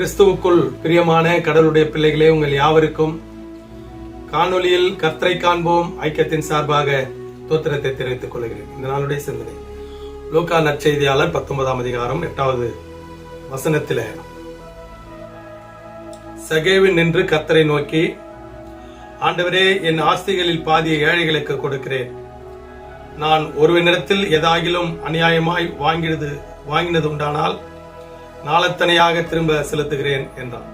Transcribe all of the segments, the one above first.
கிறிஸ்துவுக்குள் பிரியமான கடவுளுடைய பிள்ளைகளே உங்கள் யாவருக்கும் காணொலியில் கர்த்தரை காண்போம். ஐக்கியத்தின் சார்பாக தோத்திரத்தை தெரிவித்துக் கொள்கிறேன். இந்த நாளுடைய சிந்தனை. லூக்கா நற்செய்தியாளர் பத்தொன்பதாம் அதிகாரம் எட்டாவது வசனத்தில சகேவின் நின்று கர்த்தரை நோக்கி ஆண்டவரே என் ஆஸ்திகளில் பாதிய ஏழைகளுக்கு கொடுக்கிறேன். நான் ஒருவனிடத்தில் எதாகிலும் அநியாயமாய் வாங்கினது வாங்கினது உண்டானால் நாளத்தனையாக திரும்ப செலுத்துகிறேன் என்றான்.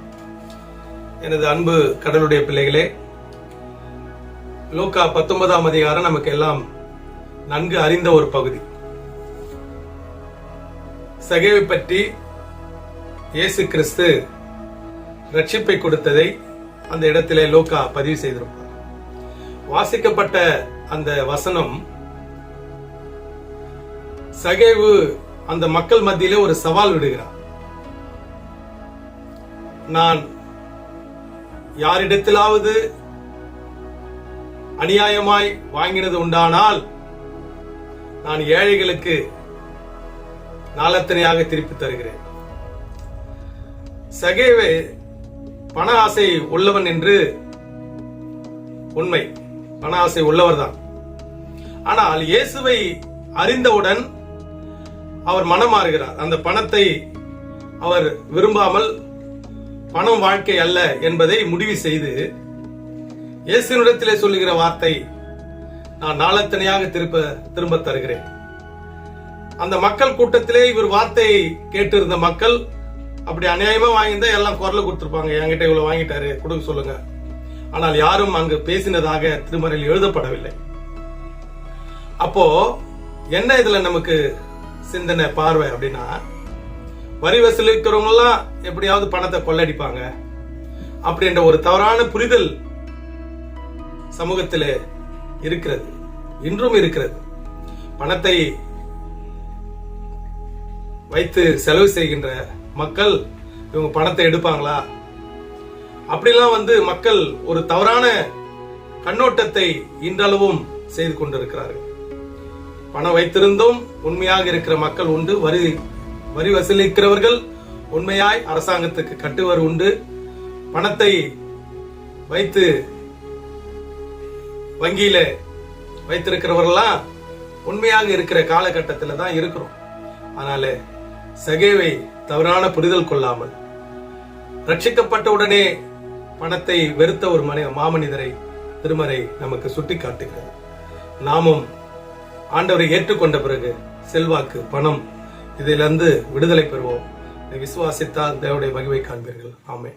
எனது அன்பு கடலுடைய பிள்ளைகளே லோக்கா பத்தொன்பதாம் அதிகாரம் நமக்கு எல்லாம் நன்கு அறிந்த ஒரு பகுதி. சகேவை பற்றி இயேசு கிறிஸ்து ரட்சிப்பை கொடுத்ததை அந்த இடத்திலே லோக்கா பதிவு செய்திருப்பார். வாசிக்கப்பட்ட அந்த வசனம் சகேவு அந்த மக்கள் மத்தியிலே ஒரு சவால் விடுகிறார். நான் யாரிடத்திலாவது அநியாயமாய் வாங்கினது உண்டானால் நான் ஏழைகளுக்கு நாளத்தனையாக திருப்பி தருகிறேன். சகேவே பண ஆசை உள்ளவன் என்று உண்மை. பண ஆசை உள்ளவர்தான். ஆனால் இயேசுவை அறிந்தவுடன் அவர் மனம் மாறுகிறார் அந்த பணத்தை அவர் விரும்பாமல் பணம் வாழ்க்கை அல்ல என்பதை முடிவு செய்து இயேசுனிடத்திலே சொல்லுகிற வார்த்தை நான் நாளத்தனையாக திருப்ப திரும்ப தருகிறேன். அந்த மக்கள் கூட்டத்திலே இவர் வார்த்தையை கேட்டிருந்த மக்கள் அப்படி அநியாயமா வாங்கியிருந்தா எல்லாம் குரல் கொடுத்துருப்பாங்க. என்கிட்ட இவ்வளவு வாங்கிட்டாரு கொடுக்க சொல்லுங்க. ஆனால் யாரும் அங்கு பேசினதாக திருமறையில் எழுதப்படவில்லை. அப்போ என்ன இதுல நமக்கு சிந்தனை பார்வை அப்படின்னா வரி வசூலிக்கிறவங்க எல்லாம் எப்படியாவது பணத்தை கொள்ளடிப்பாங்க? அப்படின்ற ஒரு தவறான புரிதல் சமூகத்தில் இருக்கிறது. இன்றும் இருக்கிறது. பணத்தை வைத்து செலவு செய்கின்ற மக்கள் இவங்க பணத்தை எடுப்பாங்களா? அப்படிலாம் வந்து மக்கள் ஒரு தவறான கண்ணோட்டத்தை இன்றளவும் செய்து கொண்டிருக்கிறார்கள். பணம் வைத்திருந்தும் உண்மையாக இருக்கிற மக்கள் உண்டு வரி வரி வசூலிக்கிறவர்கள் உண்மையாய் அரசாங்கத்துக்கு கட்டுவர் உண்டு. பணத்தை வைத்து வங்கியில வைத்திருக்கிறவர்களாம் உண்மையாக இருக்கிற காலகட்டத்தில் தான் இருக்கிறோம். அதனால சகேவை தவறான புரிதல் கொள்ளாமல் ரட்சிக்கப்பட்ட உடனே பணத்தை வெறுத்த ஒரு மனி மாமனிதரை திருமறை நமக்கு சுட்டி காட்டுகிறது நாமும் ஆண்டவரை ஏற்றுக்கொண்ட பிறகு செல்வாக்கு பணம் இதிலிருந்து விடுதலை பெறுவோம். விசுவாசித்தால் தேவடைய மகிமை காண்பீர்கள். ஆமே